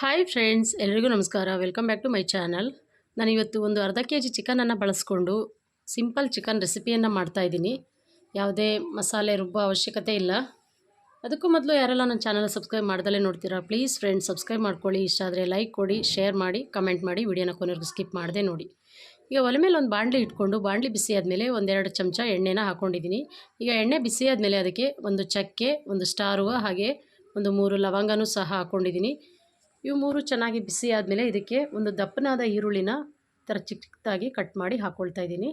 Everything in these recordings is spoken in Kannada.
ಹಾಯ್ ಫ್ರೆಂಡ್ಸ್ ಎಲ್ರಿಗೂ ನಮಸ್ಕಾರ. Welcome back to my channel ನಾನು ಇವತ್ತು ಒಂದು ಅರ್ಧ ಕೆ ಜಿ ಚಿಕನನ್ನು ಬಳಸ್ಕೊಂಡು ಸಿಂಪಲ್ ಚಿಕನ್ ರೆಸಿಪಿಯನ್ನು ಮಾಡ್ತಾಯಿದ್ದೀನಿ ಯಾವುದೇ ಮಸಾಲೆ ರುಬ್ಬೋ ಅವಶ್ಯಕತೆ ಇಲ್ಲ. ಅದಕ್ಕೂ ಮೊದಲು ಯಾರೆಲ್ಲ ನನ್ನ ಚಾನಲ್ ಸಬ್ಸ್ಕ್ರೈಬ್ ಮಾಡ್ದಲ್ಲೇ ನೋಡ್ತೀರಾ ಪ್ಲೀಸ್ ಫ್ರೆಂಡ್ಸ್ ಸಬ್ಸ್ಕ್ರೈಬ್ ಮಾಡ್ಕೊಳ್ಳಿ. ಇಷ್ಟ ಆದರೆ ಲೈಕ್ ಕೊಡಿ ಶೇರ್ ಮಾಡಿ ಕಮೆಂಟ್ ಮಾಡಿ. ವಿಡಿಯೋನ ಕೊನೆವರೆಗೂ ಸ್ಕಿಪ್ ಮಾಡದೆ ನೋಡಿ. ಈಗ ಒಲೆ ಮೇಲೆ ಒಂದು ಬಾಣಲಿ ಇಟ್ಕೊಂಡು ಬಾಣಲಿ ಬಿಸಿ ಆದಮೇಲೆ ಒಂದೆರಡು ಚಮಚ ಎಣ್ಣೆನ ಹಾಕ್ಕೊಂಡಿದ್ದೀನಿ ಈಗ ಎಣ್ಣೆ ಬಿಸಿ ಆದಮೇಲೆ ಅದಕ್ಕೆ ಒಂದು ಚಕ್ಕೆ, ಒಂದು ಸ್ಟಾರ್ ಹೂವು ಹಾಗೆ ಒಂದು ಮೂರು ಲವಂಗನೂ ಸಹ ಹಾಕ್ಕೊಂಡಿದ್ದೀನಿ ಇವು ಮೂರು ಚೆನ್ನಾಗಿ ಬಿಸಿ ಆದಮೇಲೆ ಇದಕ್ಕೆ ಒಂದು ದಪ್ಪನಾದ ಈರುಳ್ಳಿನ ಥರ ಚಿಕ್ಕ ಚಿಕ್ಕದಾಗಿ ಕಟ್ ಮಾಡಿ ಹಾಕ್ಕೊಳ್ತಾ ಇದ್ದೀನಿ.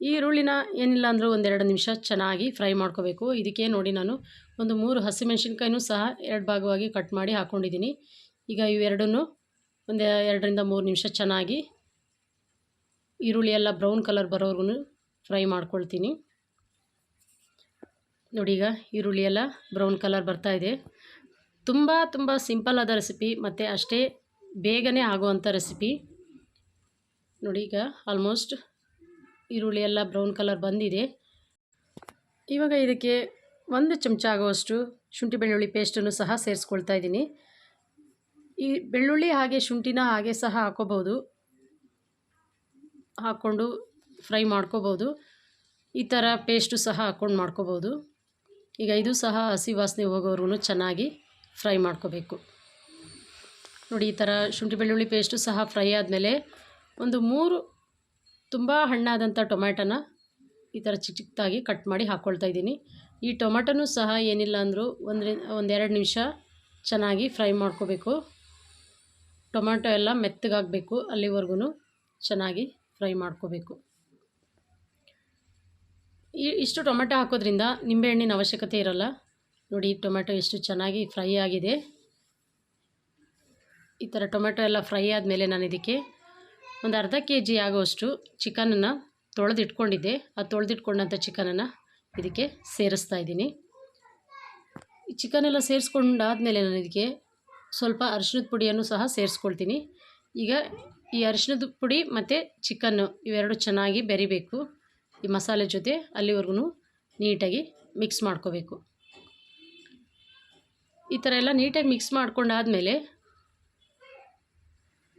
ಈರುಳ್ಳಿನ ಏನಿಲ್ಲ ಅಂದರೂ ಒಂದೆರಡು ನಿಮಿಷ ಚೆನ್ನಾಗಿ ಫ್ರೈ ಮಾಡ್ಕೋಬೇಕು. ಇದಕ್ಕೆ ನೋಡಿ ನಾನು ಒಂದು ಮೂರು ಹಸಿಮೆಣ್ಸಿನ್ಕಾಯಿನೂ ಸಹ ಎರಡು ಭಾಗವಾಗಿ ಕಟ್ ಮಾಡಿ ಹಾಕ್ಕೊಂಡಿದ್ದೀನಿ ಈಗ ಇವೆರಡನ್ನೂ ಒಂದು ಎರಡರಿಂದ ಮೂರು ನಿಮಿಷ ಚೆನ್ನಾಗಿ ಈರುಳ್ಳಿ ಎಲ್ಲ ಬ್ರೌನ್ ಕಲರ್ ಬರೋವರೆಗೂ ಫ್ರೈ ಮಾಡ್ಕೊಳ್ತೀನಿ. ನೋಡಿ ಈಗ ಈರುಳ್ಳಿ ಎಲ್ಲ ಬ್ರೌನ್ ಕಲರ್ ಬರ್ತಾ ಇದೆ. ತುಂಬ ತುಂಬ ಸಿಂಪಲ್ ಆದ ರೆಸಿಪಿ ಮತ್ತು ಅಷ್ಟೇ ಬೇಗನೆ ಆಗುವಂಥ ರೆಸಿಪಿ ನೋಡಿ ಈಗ ಆಲ್ಮೋಸ್ಟ್ ಈರುಳ್ಳಿ ಎಲ್ಲ ಬ್ರೌನ್ ಕಲರ್ ಬಂದಿದೆ. ಇವಾಗ ಇದಕ್ಕೆ ಒಂದು ಚಮಚ ಆಗುವಷ್ಟು ಶುಂಠಿ ಬೆಳ್ಳುಳ್ಳಿ ಪೇಸ್ಟನ್ನು ಸಹ ಸೇರಿಸ್ಕೊಳ್ತಾ ಇದ್ದೀನಿ. ಈ ಬೆಳ್ಳುಳ್ಳಿ ಹಾಗೆ ಶುಂಠಿನ ಹಾಗೆ ಸಹ ಹಾಕೋಬೋದು ಹಾಕ್ಕೊಂಡು ಫ್ರೈ ಮಾಡ್ಕೋಬೋದು ಈ ಥರ ಪೇಸ್ಟು ಸಹ ಹಾಕ್ಕೊಂಡು ಮಾಡ್ಕೋಬೋದು ಈಗ ಇದು ಸಹ ಹಸಿ ವಾಸನೆ ಹೋಗೋವ್ರೂ ಚೆನ್ನಾಗಿ ಫ್ರೈ ಮಾಡ್ಕೋಬೇಕು. ನೋಡಿ, ಈ ಥರ ಶುಂಠಿ ಬೆಳ್ಳುಳ್ಳಿ ಪೇಸ್ಟು ಸಹ ಫ್ರೈ ಆದಮೇಲೆ ಒಂದು ಮೂರು ತುಂಬ ಹಣ್ಣಾದಂಥ ಟೊಮ್ಯಾಟೋನ ಈ ಥರ ಚಿಕ್ಕ ಚಿಕ್ಕದಾಗಿ ಕಟ್ ಮಾಡಿ ಹಾಕ್ಕೊಳ್ತಾ ಇದ್ದೀನಿ. ಈ ಟೊಮೆಟೊನೂ ಸಹ ಏನಿಲ್ಲ ಅಂದರೂ ಒಂದ್ರಿ, ಒಂದೆರಡು ನಿಮಿಷ ಚೆನ್ನಾಗಿ ಫ್ರೈ ಮಾಡ್ಕೋಬೇಕು. ಟೊಮೆಟೊ ಎಲ್ಲ ಮೆತ್ತಗಾಗಬೇಕು ಅಲ್ಲಿವರೆಗೂ ಚೆನ್ನಾಗಿ ಫ್ರೈ ಮಾಡ್ಕೋಬೇಕು. ಈ, ಇಷ್ಟು ಟೊಮೆಟೊ ಹಾಕೋದ್ರಿಂದ ನಿಂಬೆಹಣ್ಣಿನ ಅವಶ್ಯಕತೆ ಇರಲ್ಲ. ನೋಡಿ ಟೊಮೆಟೊ ಎಷ್ಟು ಚೆನ್ನಾಗಿ ಫ್ರೈ ಆಗಿದೆ. ಈ ಥರ ಟೊಮೆಟೊ ಎಲ್ಲ ಫ್ರೈ ಆದಮೇಲೆ ನಾನು ಇದಕ್ಕೆ ಒಂದು ಅರ್ಧ ಕೆ ಜಿ ಆಗೋಷ್ಟು ಚಿಕನನ್ನು ತೊಳೆದಿಟ್ಕೊಂಡಿದ್ದೆ. ಆ ತೊಳೆದಿಟ್ಕೊಂಡಂಥ ಚಿಕನನ್ನು ಇದಕ್ಕೆ ಸೇರಿಸ್ತಾ ಇದ್ದೀನಿ. ಈ ಚಿಕನೆಲ್ಲ ಸೇರಿಸ್ಕೊಂಡಾದಮೇಲೆ ನಾನು ಇದಕ್ಕೆ ಸ್ವಲ್ಪ ಅರಿಶಿಣದ ಪುಡಿಯನ್ನು ಸಹ ಸೇರಿಸ್ಕೊಳ್ತೀನಿ. ಈಗ ಈ ಅರಿಶಿಣದ ಪುಡಿ ಮತ್ತು ಚಿಕನ್ನು ಇವೆರಡು ಚೆನ್ನಾಗಿ ಬೆರಿಬೇಕು. ಈ ಮಸಾಲೆ ಜೊತೆ ಅಲ್ಲಿವರೆಗೂ ನೀಟಾಗಿ ಮಿಕ್ಸ್ ಮಾಡ್ಕೋಬೇಕು. ಈ ಥರ ಎಲ್ಲ ನೀಟಾಗಿ ಮಿಕ್ಸ್ ಮಾಡ್ಕೊಂಡಾದಮೇಲೆ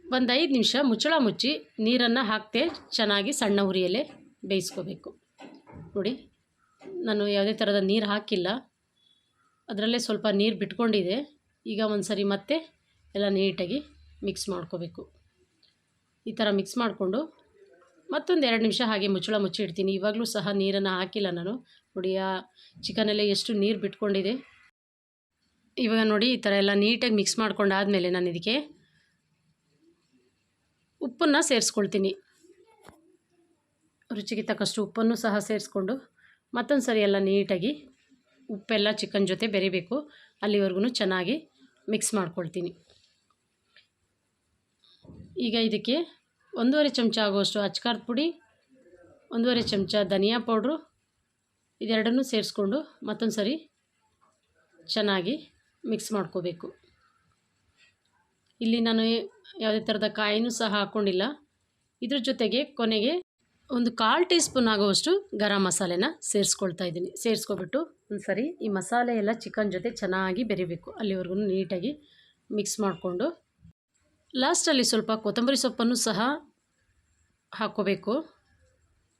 ಒಂದು ಐದು ನಿಮಿಷ ಮುಚ್ಚಳ ಮುಚ್ಚಿ ನೀರನ್ನು ಹಾಕ್ತೆ ಚೆನ್ನಾಗಿ ಸಣ್ಣ ಉರಿಯಲ್ಲೇ ಬೇಯಿಸ್ಕೋಬೇಕು. ನೋಡಿ, ನಾನು ಯಾವುದೇ ಥರದ ನೀರು ಹಾಕಿಲ್ಲ. ಅದರಲ್ಲೇ ಸ್ವಲ್ಪ ನೀರು ಬಿಟ್ಕೊಂಡಿದೆ. ಈಗ ಒಂದು ಸರಿ ಮತ್ತೆ ಎಲ್ಲ ನೀಟಾಗಿ ಮಿಕ್ಸ್ ಮಾಡ್ಕೋಬೇಕು. ಈ ಥರ ಮಿಕ್ಸ್ ಮಾಡಿಕೊಂಡು ಮತ್ತೊಂದು ಎರಡು ನಿಮಿಷ ಹಾಗೆ ಮುಚ್ಚಳ ಮುಚ್ಚಿ ಇಡ್ತೀನಿ ಇವಾಗಲೂ ಸಹ ನೀರನ್ನು ಹಾಕಿಲ್ಲ ನಾನು. ನೋಡಿ, ಆ ಚಿಕನಲ್ಲೇ ಎಷ್ಟು ನೀರು ಬಿಟ್ಕೊಂಡಿದೆ. ಇವಾಗ ನೋಡಿ ಈ ಥರ ಎಲ್ಲ ನೀಟಾಗಿ ಮಿಕ್ಸ್ ಮಾಡ್ಕೊಂಡಾದಮೇಲೆ ನಾನು ಇದಕ್ಕೆ ಉಪ್ಪನ್ನು ಸೇರಿಸ್ಕೊಳ್ತೀನಿ. ರುಚಿಗೆ ತಕ್ಕಷ್ಟು ಉಪ್ಪನ್ನು ಸಹ ಸೇರಿಸ್ಕೊಂಡು ಮತ್ತೊಂದು ಸರಿ ಎಲ್ಲ ನೀಟಾಗಿ ಉಪ್ಪೆಲ್ಲ ಚಿಕನ್ ಜೊತೆ ಬೆರಿಬೇಕು. ಅಲ್ಲಿವರೆಗೂ ಚೆನ್ನಾಗಿ ಮಿಕ್ಸ್ ಮಾಡ್ಕೊಳ್ತೀನಿ. ಈಗ ಇದಕ್ಕೆ ಒಂದೂವರೆ ಚಮಚ ಆಗುವಷ್ಟು ಅಚ್ಕಾರದ ಪುಡಿ, ಒಂದೂವರೆ ಚಮಚ ಧನಿಯಾ ಪೌಡ್ರು, ಇದೆರಡನ್ನೂ ಸೇರಿಸ್ಕೊಂಡು ಮತ್ತೊಂದು ಸರಿ ಚೆನ್ನಾಗಿ ಮಿಕ್ಸ್ ಮಾಡ್ಕೋಬೇಕು. ಇಲ್ಲಿ ನಾನು ಯಾವುದೇ ಥರದ ಕಾಯಿನೂ ಸಹ ಹಾಕ್ಕೊಂಡಿಲ್ಲ ಇದ್ರ ಜೊತೆಗೆ ಕೊನೆಗೆ ಒಂದು ಕಾಲು ಟೀ ಸ್ಪೂನ್ ಆಗುವಷ್ಟು ಗರಂ ಮಸಾಲೆನ ಸೇರಿಸ್ಕೊಳ್ತಾ ಇದ್ದೀನಿ. ಸೇರಿಸ್ಕೊಬಿಟ್ಟು ಒಂದು ಸರಿ ಈ ಮಸಾಲೆ ಎಲ್ಲ ಚಿಕನ್ ಜೊತೆ ಚೆನ್ನಾಗಿ ಬೆರಿಬೇಕು. ಅಲ್ಲಿವರೆಗೂ ನೀಟಾಗಿ ಮಿಕ್ಸ್ ಮಾಡಿಕೊಂಡು ಲಾಸ್ಟಲ್ಲಿ ಸ್ವಲ್ಪ ಕೊತ್ತಂಬರಿ ಸೊಪ್ಪನ್ನು ಸಹ ಹಾಕ್ಕೋಬೇಕು.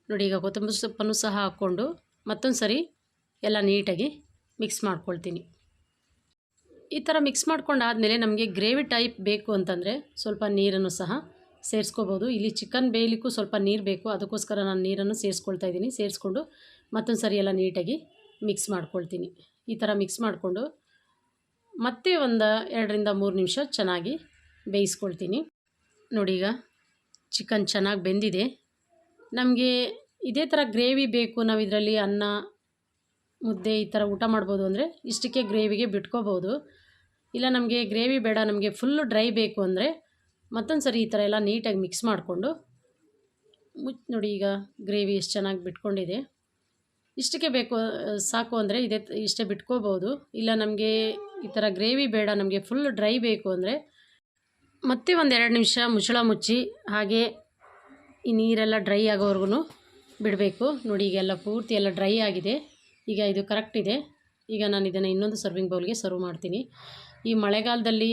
ನೋಡಿ, ಈಗ ಕೊತ್ತಂಬರಿ ಸೊಪ್ಪನ್ನು ಸಹ ಹಾಕ್ಕೊಂಡು ಮತ್ತೊಂದು ಸರಿ ಎಲ್ಲ ನೀಟಾಗಿ ಮಿಕ್ಸ್ ಮಾಡ್ಕೊಳ್ತೀನಿ. ಈ ಥರ ಮಿಕ್ಸ್ ಮಾಡ್ಕೊಂಡಾದಮೇಲೆ ನಮಗೆ ಗ್ರೇವಿ ಟೈಪ್ ಬೇಕು ಅಂತಂದರೆ ಸ್ವಲ್ಪ ನೀರನ್ನು ಸಹ ಸೇರಿಸ್ಕೋಬೋದು. ಇಲ್ಲಿ ಚಿಕನ್ ಬೇಯಲಿಕ್ಕೂ ಸ್ವಲ್ಪ ನೀರು ಬೇಕು. ಅದಕ್ಕೋಸ್ಕರ ನಾನು ನೀರನ್ನು ಸೇರಿಸ್ಕೊಳ್ತಾ ಇದ್ದೀನಿ. ಸೇರಿಸ್ಕೊಂಡು ಮತ್ತೊಂದು ಸರಿ ಎಲ್ಲ ನೀಟಾಗಿ ಮಿಕ್ಸ್ ಮಾಡ್ಕೊಳ್ತೀನಿ. ಈ ಥರ ಮಿಕ್ಸ್ ಮಾಡಿಕೊಂಡು ಮತ್ತೆ ಒಂದು ಎರಡರಿಂದ ಮೂರು ನಿಮಿಷ ಚೆನ್ನಾಗಿ ಬೇಯಿಸ್ಕೊಳ್ತೀನಿ. ನೋಡಿ ಈಗ ಚಿಕನ್ ಚೆನ್ನಾಗಿ ಬೆಂದಿದೆ. ನಮಗೆ ಇದೇ ಥರ ಗ್ರೇವಿ ಬೇಕು. ನಾವು ಇದರಲ್ಲಿ ಅನ್ನ, ಮುದ್ದೆ ಈ ಥರ ಊಟ ಮಾಡ್ಬೋದು ಅಂದರೆ ಇಷ್ಟಕ್ಕೆ ಗ್ರೇವಿಗೆ ಬಿಟ್ಕೋಬೋದು. ಇಲ್ಲ ನಮಗೆ ಗ್ರೇವಿ ಬೇಡ, ನಮಗೆ ಫುಲ್ಲು ಡ್ರೈ ಬೇಕು ಅಂದರೆ ಮತ್ತೊಂದು ಸರಿ ಈ ಥರ ಎಲ್ಲ ನೀಟಾಗಿ ಮಿಕ್ಸ್ ಮಾಡಿಕೊಂಡು ಮುಚ್ಚಿ ನೋಡಿ ಈಗ ಗ್ರೇವಿ ಎಷ್ಟು ಚೆನ್ನಾಗಿ ಬಿಟ್ಕೊಂಡಿದೆ. ಇಷ್ಟಕ್ಕೆ ಬೇಕು ಸಾಕು ಅಂದರೆ ಇದೇ ಇಷ್ಟೇ ಬಿಟ್ಕೋಬೋದು. ಇಲ್ಲ ನಮಗೆ ಈ ಥರ ಗ್ರೇವಿ ಬೇಡ, ನಮಗೆ ಫುಲ್ ಡ್ರೈ ಬೇಕು ಅಂದರೆ ಮತ್ತೆ ಒಂದು ಎರಡು ನಿಮಿಷ ಮುಚ್ಚಳ ಮುಚ್ಚಿ ಹಾಗೆ ಈ ನೀರೆಲ್ಲ ಡ್ರೈ ಆಗೋವರೆಗೂ ಬಿಡಬೇಕು. ನೋಡಿ ಈಗ ಎಲ್ಲ ಪೂರ್ತಿ ಎಲ್ಲ ಡ್ರೈ ಆಗಿದೆ. ಈಗ ಇದು ಕರೆಕ್ಟ್ ಇದೆ. ಈಗ ನಾನು ಇದನ್ನು ಇನ್ನೊಂದು ಸರ್ವಿಂಗ್ ಬೌಲ್ಗೆ ಸರ್ವ್ ಮಾಡ್ತೀನಿ. ಈ ಮಳೆಗಾಲದಲ್ಲಿ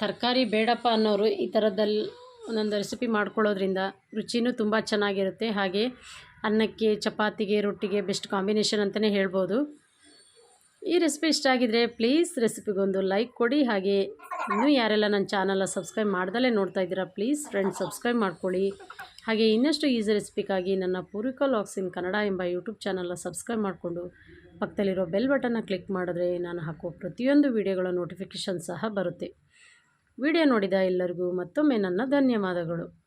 ತರಕಾರಿ ಬೇಡಪ್ಪ ಅನ್ನೋರು ಈ ಥರದಲ್ಲಿ ಒಂದೊಂದು ರೆಸಿಪಿ ಮಾಡ್ಕೊಳ್ಳೋದ್ರಿಂದ ರುಚಿನೂ ತುಂಬ ಚೆನ್ನಾಗಿರುತ್ತೆ. ಹಾಗೆ ಅನ್ನಕ್ಕೆ, ಚಪಾತಿಗೆ, ರೊಟ್ಟಿಗೆ ಬೆಸ್ಟ್ ಕಾಂಬಿನೇಷನ್ ಅಂತಲೇ ಹೇಳ್ಬೋದು. ಈ ರೆಸಿಪಿ ಇಷ್ಟ ಆಗಿದ್ರೆ ಪ್ಲೀಸ್ ರೆಸಿಪಿಗೊಂದು ಲೈಕ್ ಕೊಡಿ. ಹಾಗೆ ಇನ್ನೂ ಯಾರೆಲ್ಲ ನನ್ನ ಚಾನಲ್ನ ಸಬ್ಸ್ಕ್ರೈಬ್ ಮಾಡ್ದಲೇ ನೋಡ್ತಾ ಇದ್ದೀರಾ ಪ್ಲೀಸ್ ಫ್ರೆಂಡ್ಸ್ ಸಬ್ಸ್ಕ್ರೈಬ್ ಮಾಡ್ಕೊಳ್ಳಿ. ಹಾಗೆ ಇನ್ನಷ್ಟು ಈಸಿ ರೆಸಿಪಿಗಾಗಿ ನನ್ನ ಪೂರ್ವಿಕಾ ಲಾಕ್ಸಿನ್ ಕನ್ನಡ ಎಂಬ ಯೂಟ್ಯೂಬ್ ಚಾನಲ್ನ ಸಬ್ಸ್ಕ್ರೈಬ್ ಮಾಡಿಕೊಂಡು ಪಕ್ಕದಲ್ಲಿರೋ ಬೆಲ್ ಬಟನ್ನ ಕ್ಲಿಕ್ ಮಾಡಿದ್ರೆ ನಾನು ಹಾಕುವ ಪ್ರತಿಯೊಂದು ವಿಡಿಯೋಗಳ ನೋಟಿಫಿಕೇಷನ್ ಸಹ ಬರುತ್ತೆ. ವಿಡಿಯೋ ನೋಡಿದ ಎಲ್ಲರಿಗೂ ಮತ್ತೊಮ್ಮೆ ನನ್ನ ಧನ್ಯವಾದಗಳು.